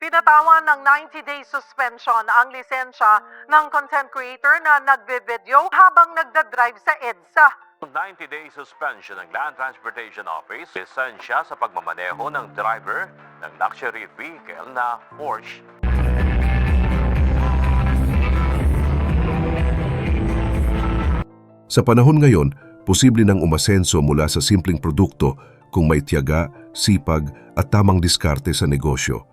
Pinatawan ng 90-day suspension ang lisensya ng content creator na nagbe-video habang nagdadrive sa EDSA. 90-day suspension ng Land Transportation Office, lisensya sa pagmamaneho ng driver ng luxury vehicle na Porsche. Sa panahon ngayon, posible nang umasenso mula sa simpleng produkto kung may tiyaga, sipag at tamang diskarte sa negosyo.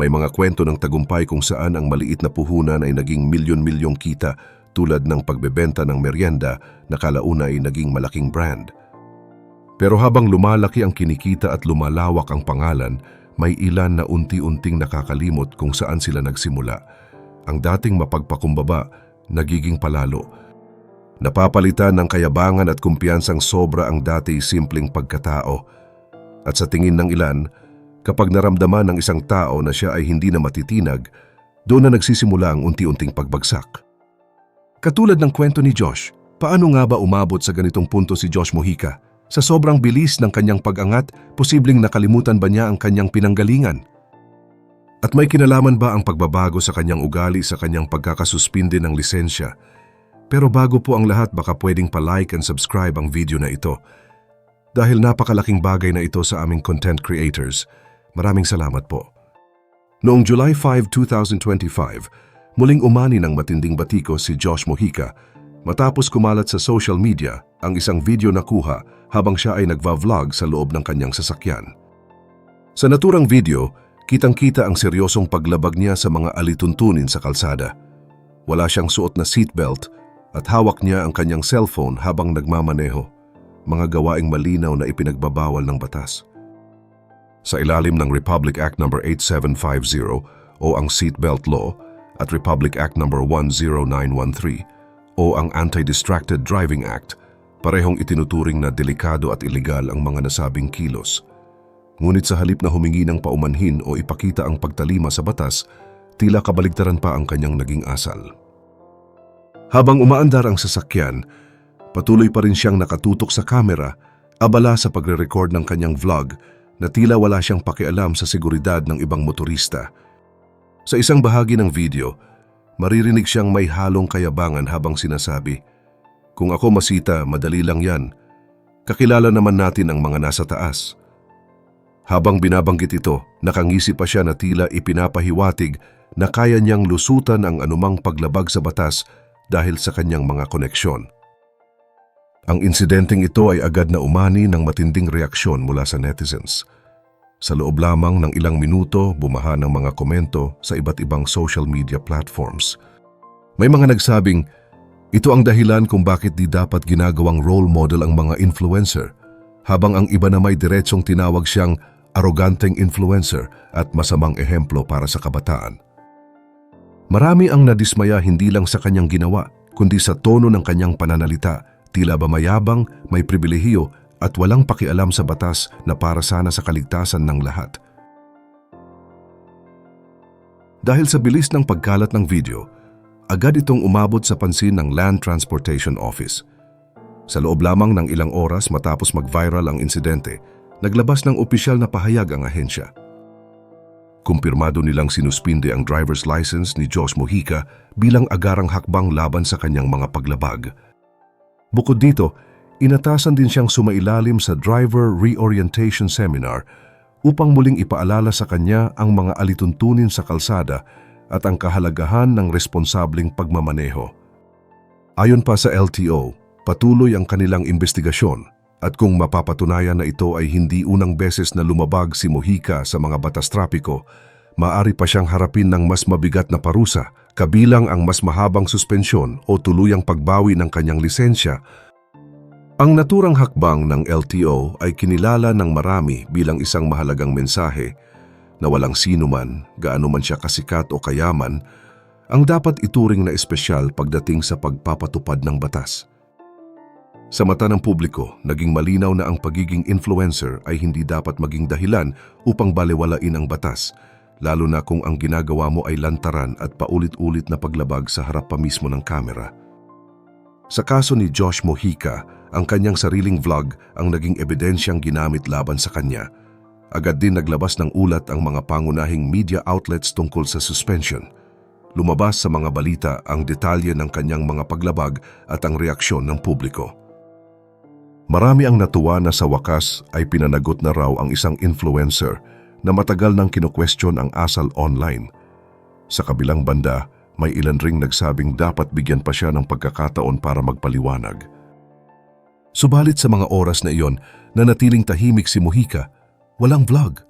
May mga kwento ng tagumpay kung saan ang maliit na puhunan ay naging milyon-milyong kita tulad ng pagbebenta ng merienda na kalauna ay naging malaking brand. Pero habang lumalaki ang kinikita at lumalawak ang pangalan, may ilan na unti-unting nakakalimot kung saan sila nagsimula. Ang dating mapagpakumbaba, nagiging palalo. Napapalitan ng kayabangan at kumpiyansang sobra ang dati simpleng pagkatao. At sa tingin ng ilan, kapag naramdaman ng isang tao na siya ay hindi na matitinag, doon na nagsisimula ang unti-unting pagbagsak. Katulad ng kwento ni Josh, paano nga ba umabot sa ganitong punto si Josh Mojica? Sa sobrang bilis ng kanyang pag-angat, posibleng nakalimutan ba niya ang kanyang pinanggalingan? At may kinalaman ba ang pagbabago sa kanyang ugali sa kanyang pagkakasuspinde ng lisensya? Pero bago po ang lahat baka pwedeng pa-like and subscribe ang video na ito. Dahil napakalaking bagay na ito sa aming content creators. Maraming salamat po. Noong July 5, 2025, muling umani ng matinding batiko si Josh Mojica matapos kumalat sa social media ang isang video na kuha habang siya ay nagva-vlog sa loob ng kanyang sasakyan. Sa naturang video, kitang-kita ang seryosong paglabag niya sa mga alituntunin sa kalsada. Wala siyang suot na seatbelt at hawak niya ang kanyang cellphone habang nagmamaneho, mga gawaing malinaw na ipinagbabawal ng batas. Sa ilalim ng Republic Act No. 8750 o ang Seatbelt Law at Republic Act No. 10913 o ang Anti-Distracted Driving Act, parehong itinuturing na delikado at ilegal ang mga nasabing kilos. Ngunit sa halip na humingi ng paumanhin o ipakita ang pagtalima sa batas, tila kabaligtaran pa ang kanyang naging asal. Habang umaandar ang sasakyan, patuloy pa rin siyang nakatutok sa kamera, abala sa pagre-record ng kanyang vlog na tila wala siyang pakialam sa seguridad ng ibang motorista. Sa isang bahagi ng video, maririnig siyang may halong kayabangan habang sinasabi, Kung ako masita, madali lang yan. Kakilala naman natin ang mga nasa taas. Habang binabanggit ito, nakangisi pa siya na tila ipinapahiwatig na kaya niyang lusutan ang anumang paglabag sa batas dahil sa kanyang mga koneksyon. Ang insidenteng ito ay agad na umani ng matinding reaksyon mula sa netizens. Sa loob lamang ng ilang minuto, bumaha ng mga komento sa iba't ibang social media platforms. May mga nagsabing, ito ang dahilan kung bakit di dapat ginagawang role model ang mga influencer, habang ang iba na may diretsong tinawag siyang aroganteng influencer at masamang ehemplo para sa kabataan. Marami ang nadismaya hindi lang sa kanyang ginawa, kundi sa tono ng kanyang pananalita, tila ba mayabang, may pribilehiyo at walang pakialam sa batas na para sana sa kaligtasan ng lahat. Dahil sa bilis ng pagkalat ng video, agad itong umabot sa pansin ng Land Transportation Office. Sa loob lamang ng ilang oras matapos mag-viral ang insidente, naglabas ng opisyal na pahayag ang ahensya. Kumpirmado nilang sinuspinde ang driver's license ni Josh Mojica bilang agarang hakbang laban sa kanyang mga paglabag. Bukod dito, inatasan din siyang sumailalim sa Driver Reorientation Seminar upang muling ipaalala sa kanya ang mga alituntunin sa kalsada at ang kahalagahan ng responsableng pagmamaneho. Ayon pa sa LTO, patuloy ang kanilang investigasyon at kung mapapatunayan na ito ay hindi unang beses na lumabag si Mojica sa mga batas trapiko, maari pa siyang harapin ng mas mabigat na parusa, kabilang ang mas mahabang suspensyon o tuluyang pagbawi ng kanyang lisensya. Ang naturang hakbang ng LTO ay kinilala ng marami bilang isang mahalagang mensahe na walang sino man, gaano man siya kasikat o kayaman, ang dapat ituring na espesyal pagdating sa pagpapatupad ng batas. Sa mata ng publiko, naging malinaw na ang pagiging influencer ay hindi dapat maging dahilan upang balewalain ang batas, lalo na kung ang ginagawa mo ay lantaran at paulit-ulit na paglabag sa harap pa mismo ng kamera. Sa kaso ni Josh Mojica, ang kanyang sariling vlog ang naging ebidensyang ginamit laban sa kanya. agad din naglabas ng ulat ang mga pangunahing media outlets tungkol sa suspension. Lumabas sa mga balita ang detalye ng kanyang mga paglabag at ang reaksyon ng publiko. Marami ang natuwa na sa wakas ay pinanagot na raw ang isang influencer na matagal nang kinukwestiyon ang asal online. Sa kabilang banda, may ilan ring nagsabing dapat bigyan pa siya ng pagkakataon para magpaliwanag. Subalit sa mga oras na iyon, nanatiling tahimik si Muhika. Walang vlog,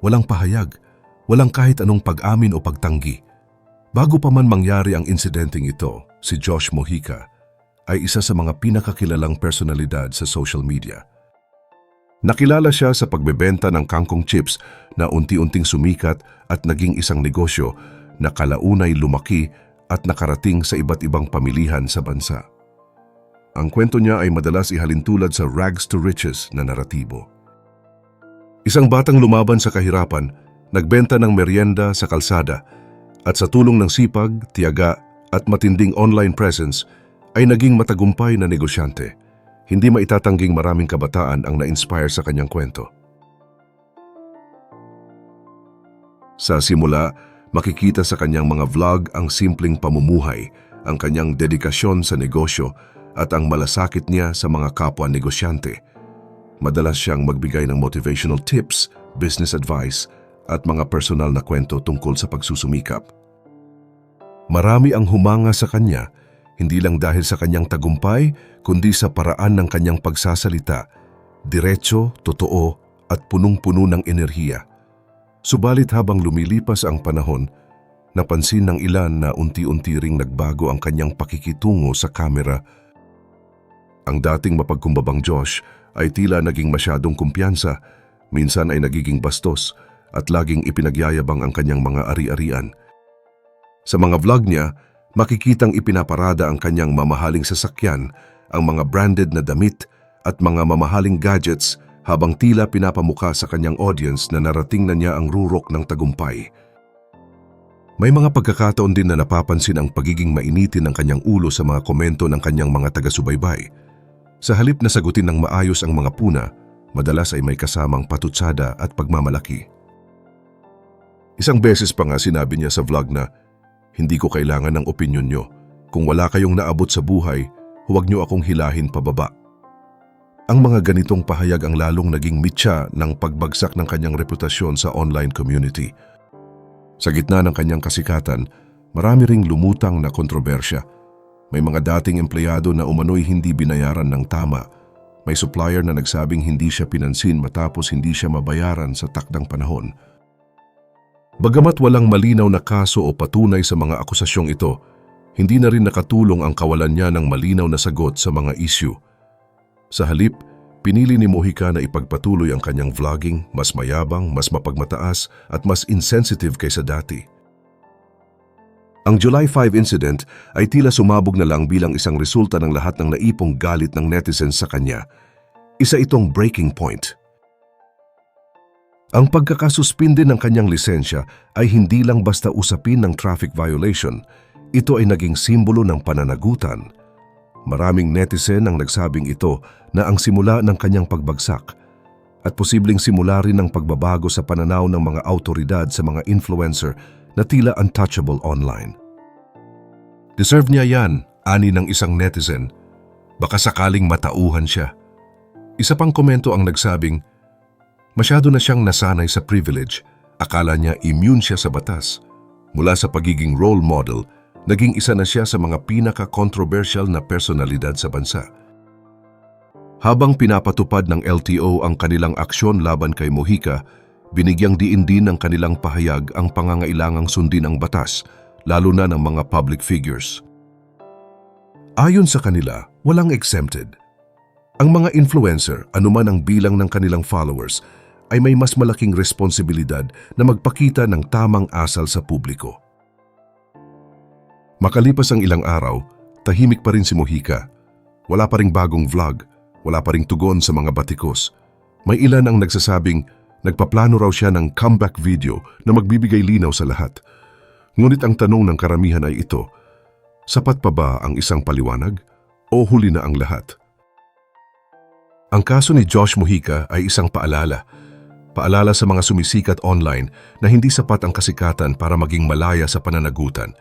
walang pahayag, walang kahit anong pag-amin o pagtanggi. Bago pa man mangyari ang insidenteng ito, si Josh Mojica ay isa sa mga pinakakilalang personalidad sa social media. Nakilala siya sa pagbebenta ng kangkong chips na unti-unting sumikat at naging isang negosyo na kalaunay lumaki at nakarating sa iba't ibang pamilihan sa bansa. Ang kwento niya ay madalas ihalintulad sa rags to riches na naratibo. Isang batang lumaban sa kahirapan, nagbenta ng merienda sa kalsada at sa tulong ng sipag, tiyaga at matinding online presence ay naging matagumpay na negosyante. Hindi maitatangging maraming kabataan ang na-inspire sa kanyang kwento. Sa simula, makikita sa kanyang mga vlog ang simpleng pamumuhay, ang kanyang dedikasyon sa negosyo at ang malasakit niya sa mga kapwa negosyante. Madalas siyang magbigay ng motivational tips, business advice at mga personal na kwento tungkol sa pagsusumikap. Marami ang humanga sa kanya, hindi lang dahil sa kanyang tagumpay, kundi sa paraan ng kanyang pagsasalita, diretso, totoo at punong-puno ng enerhiya. Subalit habang lumilipas ang panahon, napansin ng ilan na unti-unti ring nagbago ang kanyang pakikitungo sa kamera. Ang dating mapagkumbabang Josh ay tila naging masyadong kumpiyansa, minsan ay nagiging bastos at laging ipinagyayabang ang kanyang mga ari-arian. Sa mga vlog niya, makikitang ipinaparada ang kanyang mamahaling sasakyan, ang mga branded na damit at mga mamahaling gadgets habang tila pinapamuka sa kanyang audience na narating na niya ang rurok ng tagumpay. May mga pagkakataon din na napapansin ang pagiging mainitin ng kanyang ulo sa mga komento ng kanyang mga taga-subaybay. Sa halip na sagutin ng maayos ang mga puna, madalas ay may kasamang patutsada at pagmamalaki. Isang beses pa nga sinabi niya sa vlog na, Hindi ko kailangan ng opinyon nyo. Kung wala kayong naabot sa buhay, huwag nyo akong hilahin pababa. Ang mga ganitong pahayag ang lalong naging mitya ng pagbagsak ng kanyang reputasyon sa online community. Sa gitna ng kanyang kasikatan, marami ring lumutang na kontrobersya. May mga dating empleyado na umano'y hindi binayaran ng tama. May supplier na nagsabing hindi siya pinansin matapos hindi siya mabayaran sa takdang panahon. Bagamat walang malinaw na kaso o patunay sa mga akusasyong ito, hindi na rin nakatulong ang kawalan niya ng malinaw na sagot sa mga issue. Sa halip, pinili ni Mojica na ipagpatuloy ang kanyang vlogging, mas mayabang, mas mapagmataas at mas insensitive kaysa dati. Ang July 5 incident ay tila sumabog na lang bilang isang resulta ng lahat ng naipong galit ng netizens sa kanya. Isa itong breaking point. Ang pagkakasuspinde ng kanyang lisensya ay hindi lang basta usapin ng traffic violation, ito ay naging simbolo ng pananagutan. Maraming netizen ang nagsabing ito na ang simula ng kanyang pagbagsak at posibleng simula rin ng pagbabago sa pananaw ng mga autoridad sa mga influencer na tila untouchable online. Deserve niya yan, ani ng isang netizen. Baka sakaling matauhan siya. Isa pang komento ang nagsabing, masyado na siyang nasanay sa privilege, akala niya immune siya sa batas. Mula sa pagiging role model, naging isa na siya sa mga pinaka-controversial na personalidad sa bansa. Habang pinapatupad ng LTO ang kanilang aksyon laban kay Mojica, binigyang diin din ng kanilang pahayag ang pangangailangang sundin ang batas, lalo na ng mga public figures. Ayon sa kanila, walang exempted. Ang mga influencer, anuman ang bilang ng kanilang followers, ay may mas malaking responsibilidad na magpakita ng tamang asal sa publiko. Makalipas ang ilang araw, tahimik pa rin si Mojica. Wala pa ring bagong vlog, wala pa ring tugon sa mga batikos. May ilan ang nagsasabing nagpaplano raw siya ng comeback video na magbibigay linaw sa lahat. Ngunit ang tanong ng karamihan ay ito, sapat pa ba ang isang paliwanag o huli na ang lahat? Ang kaso ni Josh Mojica ay isang paalala. Paalala sa mga sumisikat online na hindi sapat ang kasikatan para maging malaya sa pananagutan.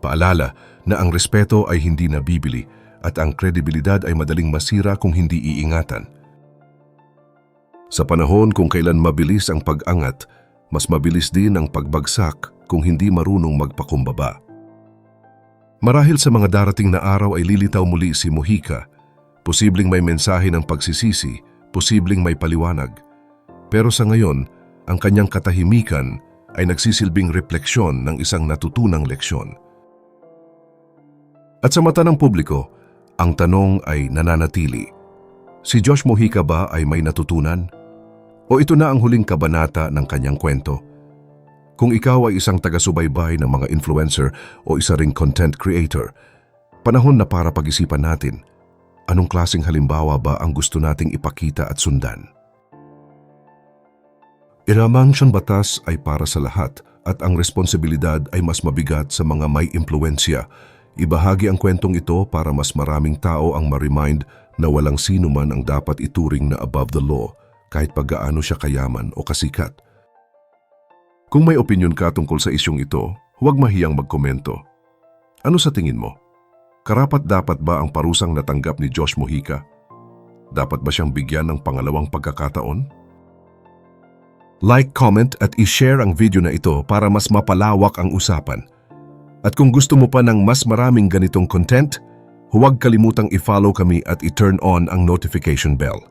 Paalala na ang respeto ay hindi nabibili at ang kredibilidad ay madaling masira kung hindi iingatan. Sa panahon kung kailan mabilis ang pag-angat, mas mabilis din ang pagbagsak kung hindi marunong magpakumbaba. Marahil sa mga darating na araw ay lilitaw muli si Mojica. Posibleng may mensahe ng pagsisisi, posibleng may paliwanag. Pero sa ngayon, ang kanyang katahimikan ay nagsisilbing refleksyon ng isang natutunang leksyon. At sa mata ng publiko, ang tanong ay nananatili. Si Josh Mojica ba ay may natutunan? O ito na ang huling kabanata ng kanyang kwento? Kung ikaw ay isang taga-subaybay ng mga influencer o isa ring content creator, panahon na para pag-isipan natin, anong klaseng halimbawa ba ang gusto nating ipakita at sundan? Iramang siyang batas ay para sa lahat at ang responsibilidad ay mas mabigat sa mga may impluensya. Ibahagi ang kwentong ito para mas maraming tao ang ma-remind na walang sino man ang dapat ituring na above the law kahit paggaano siya kayaman o kasikat. Kung may opinion ka tungkol sa isyong ito, huwag mahiyang magkomento. Ano sa tingin mo? Karapat dapat ba ang parusang natanggap ni Josh Mojica? Dapat ba siyang bigyan ng pangalawang pagkakataon? Like, comment at i-share ang video na ito para mas mapalawak ang usapan. At kung gusto mo pa ng mas maraming ganitong content, huwag kalimutang i-follow kami at i-turn on ang notification bell